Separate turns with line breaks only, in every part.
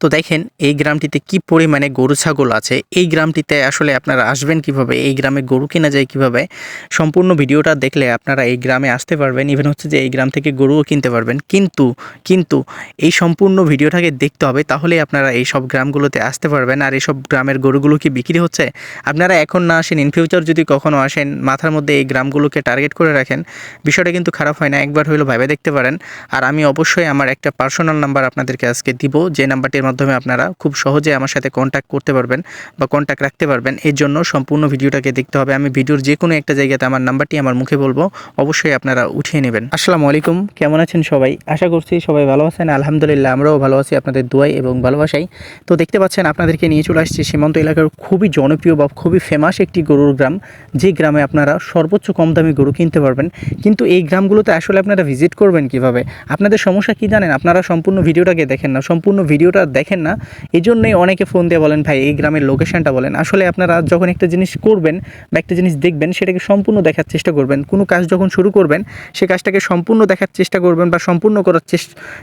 তো দেখেন, এই গ্রামটিতে কি পরিমাণে গরু ছাগল আছে? এই গ্রামটিতে আসলে আপনারা আসবেন কীভাবে? এই গ্রামে গরু কেনা যায় কীভাবে? সম্পূর্ণ ভিডিওটা দেখলে আপনারা এই গ্রামে আসতে পারবেন। ইভেন হচ্ছে যে এই গ্রাম থেকে গরুও কিনতে পারবেন। কিন্তু কিন্তু এই সম্পূর্ণ ভিডিওটাকে দেখতে হবে, তাহলে আপনারা এই সব গ্রামগুলোতে আসতে পারবেন। আর এইসব গ্রামের গরুগুলো কি বিক্রি হচ্ছে? আপনারা এখন না আসেন ইন ফিউচার যদি কখনো আসেন, মাথার মধ্যে এই গ্রামগুলোকে টার্গেট করে রাখেন, বিষয়টা কিন্তু খারাপ হয় না। একবার হইল ভাবে দেখতে পারেন। আর আমি অবশ্যই আমার একটা পার্সোনাল নাম্বার আপনাদেরকে আজকে দিব। যে নাম্বারটির মাধ্যমে আপনারা খুব সহজে আমার সাথে কন্ট্যাক্ট করতে পারবেন বা কন্ট্যাক্ট রাখতে পারবেন। এর জন্য সম্পূর্ণ ভিডিওটাকে দেখতে হবে। আমি ভিডিওর যে কোনো একটা জায়গাতে আমার নাম্বারটি আমার মুখে বলব, অবশ্যই আপনারা উঠিয়ে নেবেন। আসসালামু আলাইকুম, কেমন আছেন সবাই? আশা করছি সবাই ভালো আছেন। আলহামদুলিল্লাহ, আমরাও ভালো আছি। আপনাদের দোয়াই এবং ভালোবাসাই। তো দেখতে পাচ্ছেন, আপনাদেরকে নিয়ে চলে আসছি সীমান্ত এলাকার খুবই জনপ্রিয় বা খুবই ফেমাস একটি গরুর গ্রাম। যে গ্রামে আপনারা সর্বোচ্চ কম দামে গরু কিনতে পারবেন। কিন্তু এই গ্রামগুলোতে আসলে আপনারা ভিজিট করবেন কীভাবে? আপনাদের সমস্যা কি জানেন? আপনারা সম্পূর্ণ ভিডিওটাকে দেখেন না। সম্পূর্ণ ভিডিওটা দেখেন না এই জন্যই অনেকে ফোন দিয়ে বলেন, ভাই, এই গ্রামের লোকেশনটা বলেন। আসলে আপনারা যখন একটা জিনিস করবেন বা একটা জিনিস দেখবেন, সেটাকে সম্পূর্ণ দেখার চেষ্টা করবেন। কোনো কাজ যখন শুরু করবেন, সে কাজটাকে সম্পূর্ণ দেখার চেষ্টা করবেন বা সম্পূর্ণ করার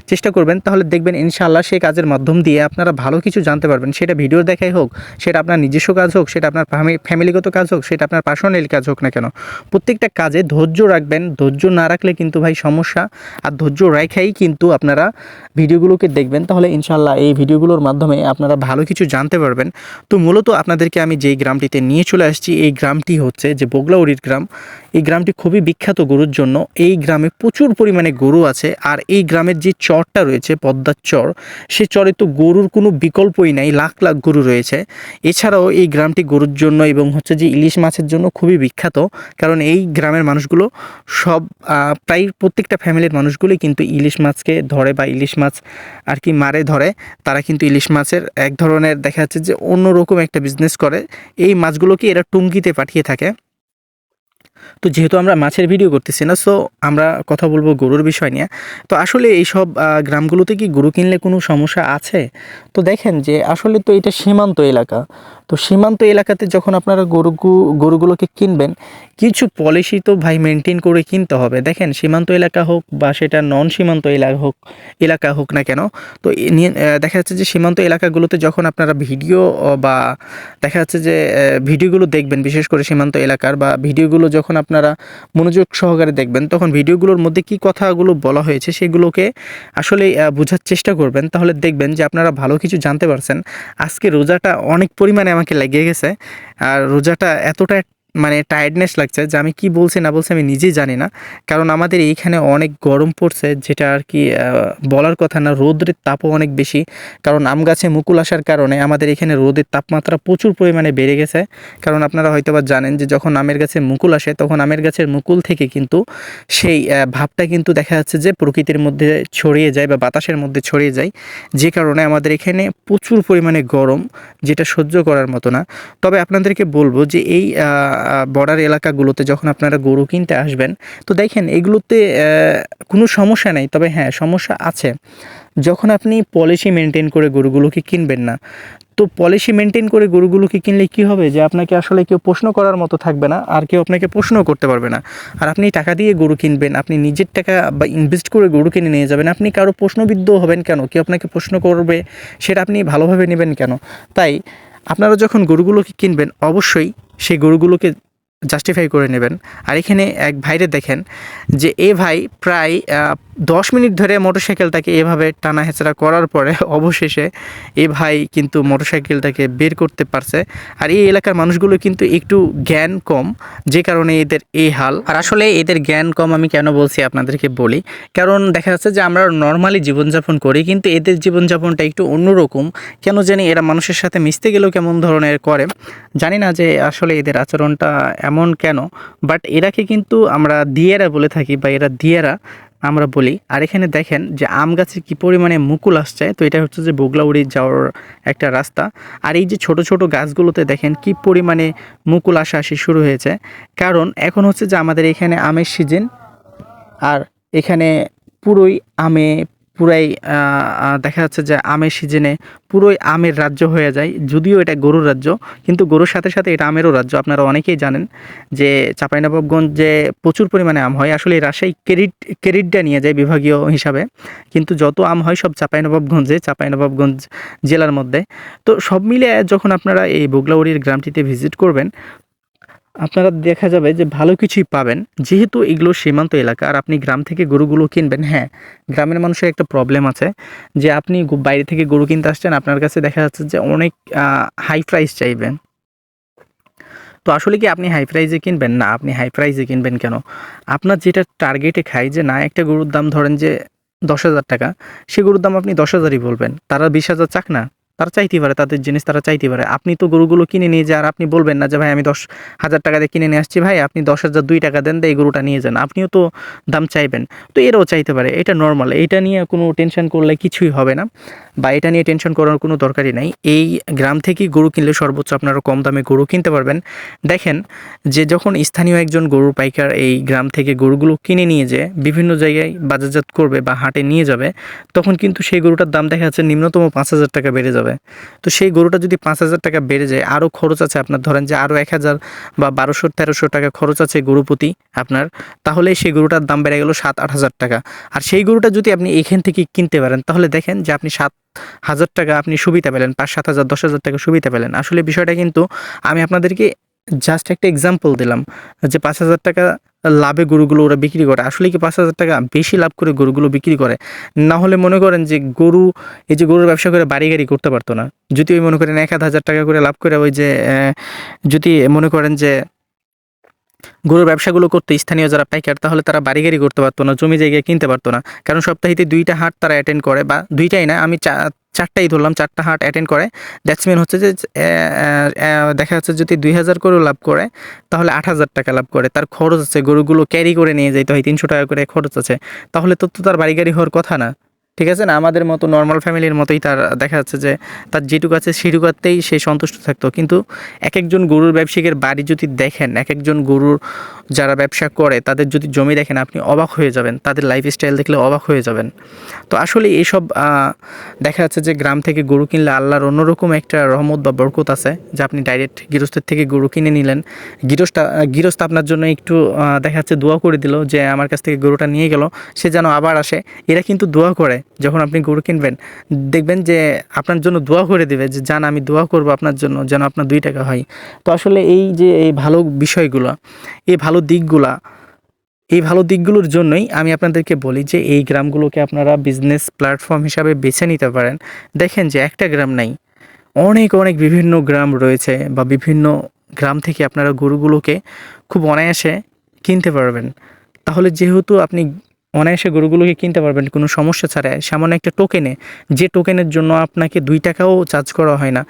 চেষ্টা করবেন, তাহলে দেখবেন ইনশাআল্লাহ সেই কাজের মাধ্যম দিয়ে আপনারা ভালো কিছু জানতে পারবেন। সেটা ভিডিও দেখাই হোক, সেটা আপনার নিজস্ব কাজ হোক, সেটা আপনার ফ্যামিলিগত কাজ হোক, সেটা আপনার পার্সোনাল কাজ হোক না কেন। প্রত্যেকটা কাজে ধৈর্য রাখবেন। ধৈর্য না রাখলে কিন্তু ভাই সমস্যা, আর ধৈর্য রেখাই কিন্তু আপনারা ভিডিওগুলোকে দেখবেন। তাহলে ইনশাল্লাহ এই ভিডিওগুলোর মাধ্যমে আপনারা ভালো কিছু জানতে পারবেন। তো মূলত আপনাদেরকে আমি যেই গ্রামটিতে নিয়ে চলে আসছি, এই গ্রামটি হচ্ছে যে বগলাউড়ির গ্রাম। এই গ্রামটি খুবই বিখ্যাত গরুর জন্য। এই গ্রামে প্রচুর পরিমাণে গরু আছে আর এই গ্রামের যে চরটা রয়েছে, পদ্মার চর, সে চরে তো গরুর কোনো বিকল্পই নাই, লাখ লাখ গরু রয়েছে। এছাড়াও এই গ্রামটি গরুর জন্য এবং হচ্ছে যে ইলিশ মাছের জন্য খুবই বিখ্যাত। কারণ এই গ্রামের মানুষগুলো সব প্রায় প্রত্যেকটা ফ্যামিলির মানুষগুলোই কিন্তু ইলিশ মাছকে ধরে বা ইলিশ মাছ আর কি মারে ধরে। তারা কিন্তু ইলিশ মাছের এক ধরনের দেখা যাচ্ছে যে অন্যরকম একটা বিজনেস করে। এই মাছগুলোকে এরা টুঙ্গিতে পাঠিয়ে থাকে। তো যেহেতু আমরা মাছের ভিডিও করতেছি না সো আমরা কথা বলব গরুর বিষয় নিয়ে। তো আসলে এইসব সব গ্রামগুলোতে কি গরু কিনলে কোনো সমস্যা আছে? তো দেখেন যে আসলে তো এটা সীমান্ত এলাকা। তো সীমান্ত এলাকাতে যখন আপনারা গরু গরুগুলোকে কিনবেন, কিছু পলিসি তো ভাই মেনটেন করে কিনতে হবে। দেখেন, সীমান্ত এলাকা হোক বা সেটা নন সীমান্ত এলাকা হোক এলাকা হোক না কেন, তো দেখা যাচ্ছে যে সীমান্ত এলাকাগুলোতে যখন আপনারা ভিডিও বা দেখা যাচ্ছে যে ভিডিওগুলো দেখবেন, বিশেষ করে সীমান্ত এলাকার, বা ভিডিওগুলো যখন আপনারা মনোযোগ সহকারে দেখবেন, তখন ভিডিওগুলোর মধ্যে কি কথাগুলো বলা হয়েছে সেগুলোকে আসলে বোঝার চেষ্টা করবেন। তাহলে দেখবেন যে আপনারা ভালো কিছু জানতে পারছেন। আজকে রোজাটা অনেক পরিমাণে আমাকে লেগে গেছে। আর রোজাটা এতটা মানে টায়ার্ডনেস লাগছে, যে আমি কি বলছি না বলছি আমি নিজেই জানি না। কারণ আমাদের এইখানে অনেক গরম পড়ছে, যেটা আর কি বলার কথা না, রোদের তাপও অনেক বেশি। কারণ আম গাছে মুকুল আসার কারণে আমাদের এখানে রোদের তাপমাত্রা প্রচুর পরিমাণে বেড়ে গেছে। কারণ আপনারা হয়তো বা জানেন যে যখন আমের গাছে মুকুল আসে, তখন আমের গাছের মুকুল থেকে কিন্তু সেই ভাবটা কিন্তু দেখা যাচ্ছে যে প্রকৃতির মধ্যে ছড়িয়ে যায় বা বাতাসের মধ্যে ছড়িয়ে যায়। যে কারণে আমাদের এখানে প্রচুর পরিমাণে গরম, যেটা সহ্য করার মতো না। তবে আপনাদেরকে বলব যে এই বর্ডার এলাকাগুলোতে যখন আপনারা গরু কিনতে আসবেন, তো দেখেন এগুলোতে কোনো সমস্যা নেই। তবে হ্যাঁ সমস্যা আছে। যখন আপনি পলিসি মেনটেন করে গরুগুলোকে কিনবেন না, তো পলিসি মেনটেন করে গরুগুলোকে কিনলে কি হবে? যে আপনাকে আসলে কেউ প্রশ্ন করার মতো থাকবে না, আর কেউ আপনাকে প্রশ্ন করতে পারবে না। আর আপনি টাকা দিয়ে গরু কিনবেন, আপনি নিজের টাকা বা ইনভেস্ট করে গরু কিনে নিয়ে যাবেন, আপনি কারও প্রশ্নবিদ্ধ হবেন কেন? কেউ আপনাকে প্রশ্ন করবে, সেটা আপনি ভালোভাবে নেবেন কেন? তাই আপনারা যখন গরুগুলোকে কিনবেন অবশ্যই সেই গরুগুলোকে জাস্টিফাই করে নেবেন। আর এখানে এক ভাইরে দেখেন যে এ ভাই প্রায় দশ মিনিট ধরে মোটরসাইকেলটাকে এভাবে টানা হেঁচড়া করার পরে অবশেষে এ ভাই কিন্তু মোটরসাইকেলটাকে বের করতে পারছে। আর এই এলাকার মানুষগুলো কিন্তু একটু জ্ঞান কম, যে কারণে এদের এই হাল। আর আসলে এদের জ্ঞান কম আমি কেন বলছি আপনাদেরকে বলি? কারণ দেখা যাচ্ছে যে আমরা নর্মালি জীবনযাপন করি, কিন্তু এদের জীবনযাপনটা একটু অন্যরকম। কেন জানি এরা মানুষের সাথে মিশতে গেলেও কেমন ধরনের করে। জানি না যে আসলে এদের আচরণটা এমন কেন? বাট এরাকে কিন্তু আমরা দিয়েরা বলে থাকি বা এরা দিয়েরা আমরা বলি। আর এখানে দেখেন যে আম গাছে কী পরিমাণে মুকুল আসছে, তো এটা হচ্ছে যে বগলাউড়ি যাওয়ার একটা রাস্তা। আর এই যে ছোট ছোট গাছগুলোতে দেখেন কি পরিমাণে মুকুল আসা আসি শুরু হয়েছে। কারণ এখন হচ্ছে যে আমাদের এখানে আমের সিজন আর এখানে পুরোই আমে পুরাই দেখা যাচ্ছে যে আমের সিজনে পুরোই আমের রাজ্য হয়ে যায়। যদিও এটা গরুর রাজ্য, কিন্তু গরুর সাথে সাথে এটা আমেরও রাজ্য। আপনারা অনেকেই জানেন যে চাঁপাইনবাবগঞ্জে প্রচুর পরিমাণে আম হয়, আসলে রাজশাহী ক্রেডিট ক্রেডিটটা নিয়ে যায় বিভাগীয় হিসাবে। কিন্তু যত আম হয় সব চাঁপাইনবাবগঞ্জে, চাঁপাইনবাবগঞ্জ জেলার মধ্যে। তো সব মিলে যখন আপনারা এই বগলাউড়ির গ্রামটিতে ভিজিট করবেন আপনারা দেখা যাবে যে ভালো কিছুই পাবেন। যেহেতু এগুলো সীমান্ত এলাকা, আর আপনি গ্রাম থেকে গরুগুলো কিনবেন হ্যাঁ গ্রামের মানুষের একটা প্রবলেম আছে যে আপনি বাইরে থেকে গরু কিনতে আসছেন, আপনার কাছে দেখা যাচ্ছে যে অনেক হাই প্রাইস চাইবেন। তো আসলে কি আপনি হাই প্রাইসে কিনবেন? না, আপনি হাই প্রাইসে কিনবেন কেন? আপনার যেটা টার্গেটে খাই যে না, একটা গরুর দাম ধরেন যে দশ হাজার টাকা, সে গরুর দাম আপনি দশ হাজারই বলবেন, তারা বিশ হাজার চাক না। তারা চাইতে পারে, তাদের জিনিস তারা চাইতে পারে। আপনি তো গরুগুলো কিনে নিয়ে যান আর আপনি বলবেন না যে, ভাই, আমি দশ হাজার টাকা দিয়ে কিনে নিয়ে আসছি, ভাই, আপনি দশ হাজার দুই টাকা দেন এই গরুটা নিয়ে যান। আপনিও তো দাম চাইবেন। তো এরাও চাইতে পারে, এটা নর্মাল এটা নিয়ে কোনো টেনশন করলে কিছুই হবে না বা এটা নিয়ে টেনশন করার কোনো দরকারই নাই। এই গ্রাম থেকেই গরু কিনলে সর্বোচ্চ আপনারা কম দামে গরু কিনতে পারবেন। দেখেন যে, যখন স্থানীয় একজন গরুর পাইকার এই গ্রাম থেকে গরুগুলো কিনে নিয়ে যায় বিভিন্ন জায়গায় বাজারজাত করবে বা হাটে নিয়ে যাবে, তখন কিন্তু সেই গরুটার দাম দেখা যাচ্ছে নিম্নতম পাঁচ হাজার টাকা বেড়ে যাবে। তো সেই গরুটা যদি পাঁচ হাজার টাকা বেড়ে যায় আরও খরচ আছে আপনার। ধরেন যে আরও এক হাজার বা বারোশো, তেরোশো টাকা খরচ আছে গরু প্রতি আপনার, তাহলে সেই গরুটার দাম বেড়ে গেল সাত, আট হাজার টাকা। আর সেই গরুটা যদি আপনি এখান থেকে কিনতে পারেন, তাহলে দেখেন যে আপনি সাত হাজার টাকা আপনি সুবিধা পেলেন, পাঁচ, সাত হাজার, দশ হাজার টাকা সুবিধা পেলেন। আসলে বিষয়টা কিন্তু আমি আপনাদেরকে জাস্ট একটা এক্সাম্পল দিলাম যে পাঁচ হাজার টাকা লাভে গরুগুলো ওরা বিক্রি করে। আসলে কি পাঁচ হাজার টাকা বেশি লাভ করে গরুগুলো বিক্রি করে? না হলে মনে করেন যে গরু, এই যে গরুর ব্যবসা করে বাড়ি গাড়ি করতে পারতো না। যদি ওই মনে করেন এক হাজার টাকা করে লাভ করে ওই যে যদি মনে করেন যে গরুর ব্যবসাগুলো করতে স্থানীয় যারা পাইকার, তাহলে তারা বাড়ি গাড়ি করতে পারতো না, জমি জায়গায় কিনতে পারতো না। কারণ সপ্তাহে দুইটা হাট তারা অ্যাটেন্ড করে, বা দুইটাই না, আমি চা- চারটাই ধরলাম, চারটা হাট অ্যাটেন্ড করে। দ্যাটস হচ্ছে যে দেখা যাচ্ছে যদি দুই হাজার করেও লাভ করে, তাহলে আট হাজার টাকা লাভ করে। তার খরচ আছে, গরুগুলো ক্যারি করে নিয়ে যেতে হয়, তিনশো টাকা করে খরচ আছে। তাহলে তো তার বাড়ি গাড়ি হওয়ার কথা না। ঠিক আছে না? আমাদের মতো নর্মাল ফ্যামিলির মতোই তার, দেখা যাচ্ছে যে তার যেটুকু আছে সেটুকুতেই সে সন্তুষ্ট থাকতো। কিন্তু এক একজন গরুর ব্যবসায়ীর বাড়ি যদি দেখেন এক একজন গরুর যারা ব্যবসা করে, তাদের যদি জমি দেখেন, আপনি অবাক হয়ে যাবেন। তাদের লাইফস্টাইল দেখলে অবাক হয়ে যাবেন। তো আসলে এইসব দেখা যাচ্ছে যে গ্রাম থেকে গরু কিনলে আল্লাহর অন্যরকম একটা রহমত বা বরকত আছে, যে আপনি ডাইরেক্ট গৃহস্থের থেকে গরু কিনে নিলেন। গৃহস্থ গৃহস্থ আপনার জন্য একটু দেখা যাচ্ছে দোয়া করে দিল যে আমার কাছ থেকে গরুটা নিয়ে গেল, সে যেন আবার আসে। এরা কিন্তু দোয়া করে। যখন আপনি গরু কিনবেন, দেখবেন যে আপনার জন্য দোয়া করে দেবে যে, জান, আমি দোয়া করব আপনার জন্য যেন আপনার দুই টাকা হয়। তো আসলে এই যে, এই ভালো বিষয়গুলো, এই ভালো দিকগুলা, এই ভালো দিকগুলোর জন্যই আমি আপনাদেরকে বলি যে, এই গ্রামগুলোকে আপনারা বিজনেস প্ল্যাটফর্ম হিসাবে বেছে নিতে পারেন। দেখেন যে, একটা গ্রাম নাই। অনেক অনেক বিভিন্ন গ্রাম রয়েছে বা বিভিন্ন গ্রাম থেকে আপনারা গরুগুলোকে খুব অনায়াসে কিনতে পারবেন। তাহলে যেহেতু আপনি অনায়াসে গরুগুলোকে কিনতে পারবেন, কোনো সমস্যা ছাড়াই। সামান্য একটা টোকেনে যে টোকেনের জন্য আপনাকে দুই টাকাও চার্জ করা হয় না,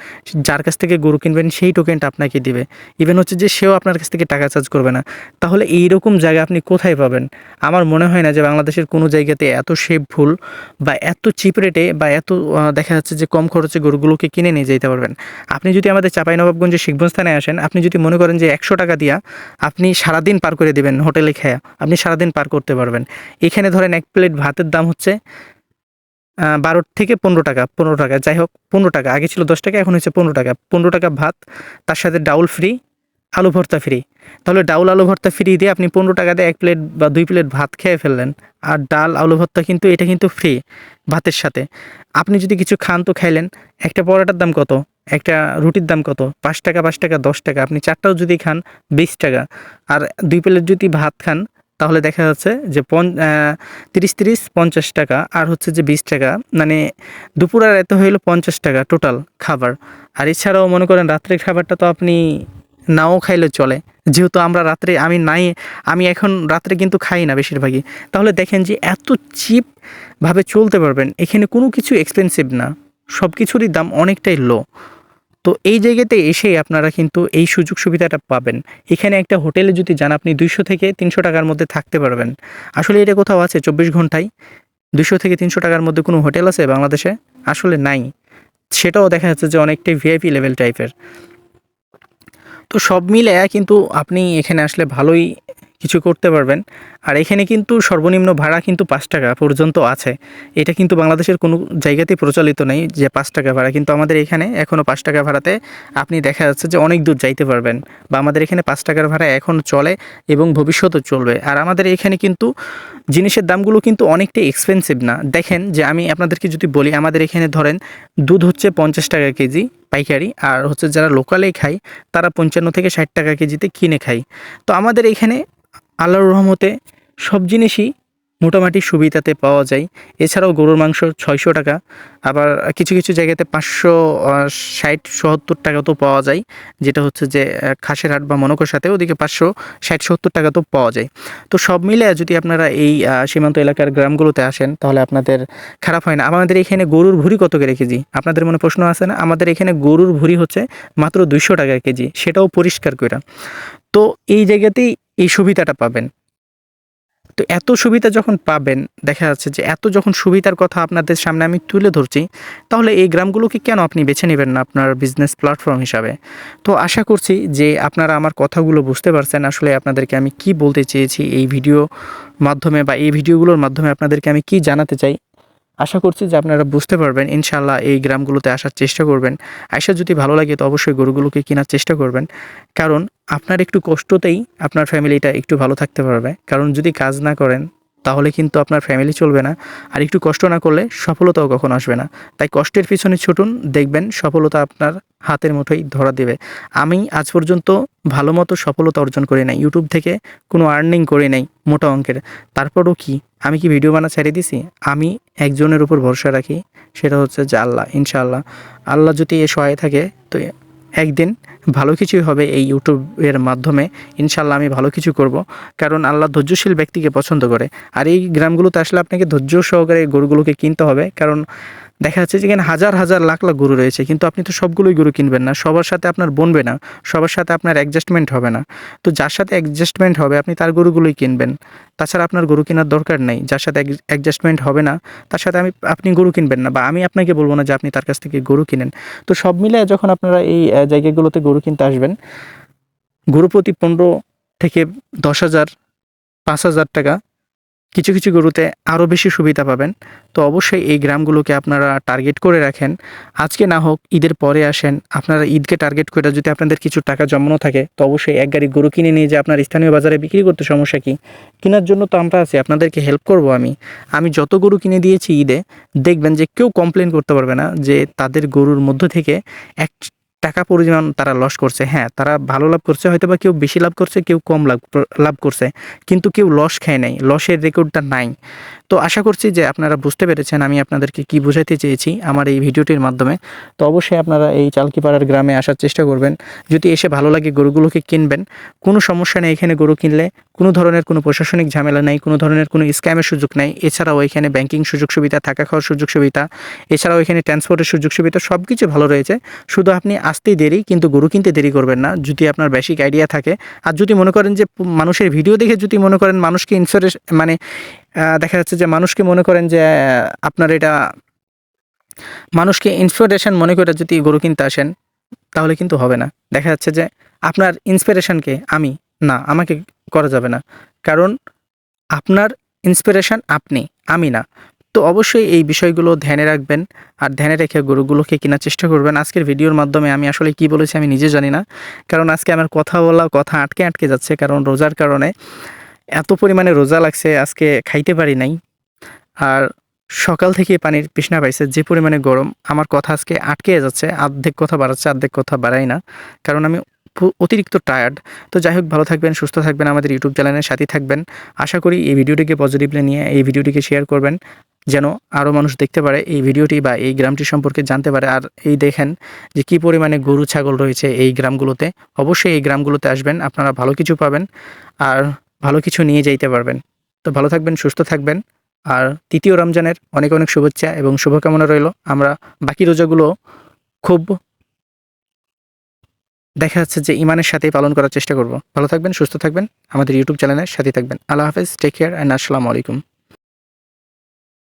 যার কাছ থেকে গরু কিনবেন সেই টোকেনটা আপনাকে দিবে। ইভেন হচ্ছে যে সেও আপনার কাছ থেকে টাকা চার্জ করবে না। তাহলে এইরকম জায়গা আপনি কোথায় পাবেন? আমার মনে হয় না যে বাংলাদেশের কোনো জায়গাতে এত শেপ ভুল বা এত চিপ রেটে বা এত দেখা যাচ্ছে যে কম খরচে গরুগুলোকে কিনে নিয়ে যেতে পারবেন। আপনি যদি আমাদের চাঁপাইনবাবগঞ্জে শিখবন স্থানে আসেন, আপনি যদি মনে করেন যে একশো টাকা দিয়া আপনি সারাদিন পার করে দেবেন হোটেলে খেয়া, আপনি সারাদিন পার করতে পারবেন। এখানে ধরেন এক প্লেট ভাতের দাম হচ্ছে বারো থেকে পনেরো টাকা পনেরো টাকা। যাই হোক, পনেরো টাকা। আগে ছিল দশ টাকা, এখন হচ্ছে পনেরো টাকা। পনেরো টাকা ভাত, তার সাথে ডাউল ফ্রি, আলু ভর্তা ফ্রি। তাহলে ডাউল আলু ভর্তা ফ্রি দিয়ে আপনি পনেরো টাকা দিয়ে এক প্লেট বা দুই প্লেট ভাত খেয়ে ফেললেন। আর ডাল, আলু ভর্তা কিন্তু, এটা কিন্তু ফ্রি ভাতের সাথে। আপনি যদি কিছু খান তো খাইলেন। একটা পরোটার দাম কত? একটা রুটির দাম কত? পাঁচ টাকা পাঁচ টাকা, দশ টাকা। আপনি চারটাও যদি খান, বিশ টাকা। আর দুই প্লেট যদি ভাত খান তাহলে দেখা যাচ্ছে যে আহ, তিরিশ তিরিশ পঞ্চাশ টাকা আর হচ্ছে যে বিশ টাকা মানে দুপুর আর এত হইল পঞ্চাশ টাকা টোটাল খাবার। আর এছাড়াও মনে করেন রাত্রের খাবারটা তো আপনি নাও খাইলে চলে। যেহেতু আমরা রাত্রে আমি নাই আমি এখন রাত্রে কিন্তু খাই না বেশিরভাগই। তাহলে দেখেন যে এত চিপভাবে চলতে পারবেন এখানে কোনো কিছু এক্সপেন্সিভ না। সব কিছুরই দাম অনেকটাই লো তো এই জায়গাতে এসেই আপনারা কিন্তু এই সুযোগ সুবিধাটা পাবেন। এখানে একটা হোটেলে যদি যান, আপনি দুইশো থেকে তিনশো টাকার মধ্যে থাকতে পারবেন। আসলে এটা কোথাও আছে? চব্বিশ ঘন্টায়? দুশো থেকে তিনশো টাকার মধ্যে কোনো হোটেল আছে বাংলাদেশে? আসলে নাই। সেটাও দেখা যাচ্ছে যে অনেকটাই ভিআইপি লেভেল টাইপের তো সব মিলে কিন্তু আপনি এখানে আসলে ভালোই কিছু করতে পারবেন। আর এখানে কিন্তু সর্বনিম্ন ভাড়া কিন্তু পাঁচ টাকা পর্যন্ত আছে। এটা কিন্তু বাংলাদেশের কোনো জায়গাতেই প্রচলিত নেই যে পাঁচ টাকা ভাড়া। কিন্তু আমাদের এখানে এখনও পাঁচ টাকা ভাড়াতে আপনি দেখা যাচ্ছে যে অনেক দূর যাইতে পারবেন বা আমাদের এখানে পাঁচ টাকার ভাড়া এখন চলে এবং ভবিষ্যতেও চলবে। আর আমাদের এখানে কিন্তু জিনিসের দামগুলো কিন্তু অনেকটাই এক্সপেন্সিভ না। দেখেন যে আমি আপনাদেরকে যদি বলি, আমাদের এখানে ধরেন দুধ হচ্ছে পঞ্চাশ টাকা কেজি পাইকারি, আর হচ্ছে যারা লোকালেই খায়, তারা পঞ্চান্ন থেকে ষাট টাকা কেজিতে কিনে খায়। তো আমাদের এখানে আল্লাহর রহমতে সব জিনিসই মোটামুটি সুবিধাতে পাওয়া যায়। এছাড়াও গরুর মাংস ছয়শো টাকা, আবার কিছু কিছু জায়গাতে পাঁচশো ষাট, সত্তর টাকাতেও পাওয়া যায়। যেটা হচ্ছে যে খাসের হাট বা মনকর সাথে ওদিকে পাঁচশো, ষাট, সত্তর টাকাতেও পাওয়া যায়। তো সব মিলে যদি আপনারা এই সীমান্ত এলাকার গ্রামগুলোতে আসেন, তাহলে আপনাদের খারাপ হয় না। আমাদের এখানে গরুর ভুঁড়ি কত করে কেজি? আপনাদের মনে প্রশ্ন আছে না? আমাদের এখানে গরুর ভুঁড়ি হচ্ছে মাত্র দুইশো টাকা কেজি, সেটাও পরিষ্কার করে তো এই জায়গাতেই এই সুবিধাটা পাবেন। তো এত সুবিধা যখন পাবেন, দেখা যাচ্ছে যে এত যখন সুবিধার কথা আপনাদের সামনে আমি তুলে ধরছি, তাহলে এই গ্রামগুলোকে কেন আপনি বেছে নেবেন না আপনার বিজনেস প্ল্যাটফর্ম হিসাবে? তো আশা করছি যে আপনারা আমার কথাগুলো বুঝতে পারছেন। আসলে আপনাদেরকে আমি কি বলতে চেয়েছি এই ভিডিও মাধ্যমে বা এই ভিডিওগুলোর মাধ্যমে আপনাদেরকে আমি কি জানাতে চাই আশা করছি যে আপনারা বুঝতে পারবেন ইনশাল্লাহ এই গ্রামগুলোতে আসার চেষ্টা করবেন। আসা যদি ভালো লাগে তো অবশ্যই গরুগুলোকে কেনার চেষ্টা করবেন। কারণ আপনার একটু কষ্টতেই আপনার ফ্যামিলিটা একটু ভালো থাকতে পারবে। কারণ যদি কাজ না করেন তাহলে কিন্তু আপনার ফ্যামিলি চলবে না। আর একটু কষ্ট না করলে সফলতাও কখনো আসবে না। তাই কষ্টের পিছনে ছুটুন, দেখবেন সফলতা আপনার হাতের মুঠোই ধরা দেবে। আমি আজ পর্যন্ত ভালো মতো সফলতা অর্জন করি নাই। ইউটিউব থেকে কোনো আর্নিং করি নাই মোটা অঙ্কের। তারপরও কি? আমি কি ভিডিও বানা ছেড়ে দিছি? আমি একজনের উপর ভরসা রাখি, সেটা হচ্ছে যে আল্লাহ, ইনশাআল্লাহ। আল্লাহ যদি এ সহায় থাকে, তো একদিন ভালো কিছুই হবে এই ইউটিউবের মাধ্যমে। ইনশাল্লাহ আমি ভালো কিছু করব। কারণ আল্লাহ ধৈর্যশীল ব্যক্তিকে পছন্দ করে। আর এই গ্রামগুলোতে আসলে আপনাকে ধৈর্য সহকারে গরুগুলোকে কিনতে হবে। কারণ দেখা যাচ্ছে যে এখানে হাজার হাজার লাখ লাখ গরু রয়েছে, কিন্তু আপনি তো সবগুলোই গরু কিনবেন না, সবার সাথে আপনার বনবে না, সবার সাথে আপনার অ্যাডজাস্টমেন্ট হবে না। তো যার সাথে অ্যাডজাস্টমেন্ট হবে, আপনি তার গরুগুলোই কিনবেন। তাছাড়া আপনার গরু কেনার দরকার নেই, যার সাথে অ্যাডজাস্টমেন্ট হবে না, তার সাথে আমি আপনি গরু কিনবেন না, বা আমি আপনাকে বলব না যে আপনি তার কাছ থেকে গরু কিনেন। তো সব মিলে যখন আপনারা এই জায়গাগুলোতে গরু কিনতে আসবেন, গরু প্রতি পনেরো থেকে দশ হাজার, পাঁচ হাজার টাকা কিছু কিছু গরুতে আরও বেশি সুবিধা পাবেন। তো অবশ্যই এই গ্রামগুলোকে আপনারা টার্গেট করে রাখেন। আজকে না হোক, ঈদের পরে আসেন, আপনারা ঈদকে টার্গেট করে যদি আপনাদের কিছু টাকা জমানো থাকে, তো অবশ্যই এক গাড়ি গরু কিনে নিয়ে যে আপনার স্থানীয় বাজারে বিক্রি করতে সমস্যা কী? কেনার জন্য তো আমরা আছি, আপনাদেরকে হেল্প করব আমি। আমি যত গরু কিনে দিয়েছি ঈদে, দেখবেন যে কেউ কমপ্লেন করতে পারবে না যে তাদের গরুর মধ্য থেকে এক টাকা পরিমাণ তারা লস করছে। হ্যাঁ তারা ভালো লাভ করছে হয়তো বা কেউ বেশি লাভ করছে, কেউ কম লাভ লাভ করছে, কিন্তু কেউ লস খায় নাই লসের রেকর্ডটা নাই। তো আশা করছি যে আপনারা বুঝতে পেরেছেন আমি আপনাদেরকে কি বোঝাতে চেয়েছি আমার এই ভিডিওটির মাধ্যমে। তো অবশ্যই আপনারা এই চালকিপাড়ার গ্রামে আসার চেষ্টা করবেন। যদি এসে ভালো লাগে গরুগুলোকে কিনবেন, কোনো সমস্যা নেই এখানে গরু কিনলে, কোনো ধরনের কোনো প্রশাসনিক ঝামেলা নেই, কোনো ধরনের কোনো স্ক্যামের সুযোগ নেই। এছাড়াও এখানে ব্যাংকিং সুযোগ সুবিধা, থাকা খাওয়ার সুযোগ সুবিধা, এছাড়াও এখানে ট্রান্সপোর্টের সুযোগ সুবিধা সব কিছু ভালো রয়েছে। শুধু আপনি আসতেই দেরি, কিন্তু গরু কিনতে দেরি করবেন না। যদি আপনার বেসিক আইডিয়া থাকে, আর যদি মনে করেন যে মানুষের ভিডিও দেখে যদি মনে করেন মানুষকে ইন্স্যুরেন্স মানে দেখা যাচ্ছে যে মানুষকে মনে করেন যে, আপনার এটা, মানুষকে ইন্সপিরেশন মনে করে যদি গরু কিনতে আসেন, তাহলে কিন্তু হবে না। দেখা যাচ্ছে যে আপনার ইন্সপিরেশনকে আমি, না, আমাকে করা যাবে না। কারণ আপনার ইন্সপিরেশন আপনি, আমি না। তো অবশ্যই এই বিষয়গুলো ধ্যানে রাখবেন। আর ধ্যানে রেখে গরুগুলোকে কেনার চেষ্টা করবেন। আজকের ভিডিওর মাধ্যমে আমি আসলে কি বলেছি আমি নিজে জানি না। কারণ আজকে আমার কথা বলা, কথা আটকে আটকে যাচ্ছে। কারণ রোজার কারণে এত পরিমাণে রোজা লাগছে, আজকে খাইতে পারি নাই। আর সকাল থেকে পানির তৃষ্ণা পাইছে, যে পরিমাণে গরম, আমার কথা আজকে আটকে যাচ্ছে। আর্ধেক কথা বাড়াচ্ছে অর্ধেক কথা বাড়াই না। কারণ আমি অতিরিক্ত টায়ার্ড তো যাই হোক, ভালো থাকবেন, সুস্থ থাকবেন আমাদের ইউটিউব চ্যানেলের সাথে থাকবেন। আশা করি এই ভিডিওটিকে পজিটিভলি নিয়ে এই ভিডিওটিকে শেয়ার করবেন। যেন আরও মানুষ দেখতে পারে এই ভিডিওটি বা এই গ্রামটি সম্পর্কে জানতে পারে। আর এই দেখেন যে কী পরিমাণে গরু, ছাগল রয়েছে এই গ্রামগুলোতে। অবশ্যই এই গ্রামগুলোতে আসবেন, আপনারা ভালো কিছু পাবেন আর ভালো কিছু নিয়ে যাইতে পারবেন। তো ভালো থাকবেন, সুস্থ থাকবেন। আর তৃতীয় রমজানের অনেক অনেক শুভেচ্ছা এবং শুভকামনা রইল। আমরা বাকি রোজাগুলো খুব দেখা যাচ্ছে যে ইমানের সাথেই পালন করার চেষ্টা করব। ভালো থাকবেন, সুস্থ থাকবেন। আমাদের ইউটিউব চ্যানেলের সাথে থাকবেন। আল্লাহ হাফেজ, টেক কেয়ার অ্যান্ড আসসালামু আলাইকুম।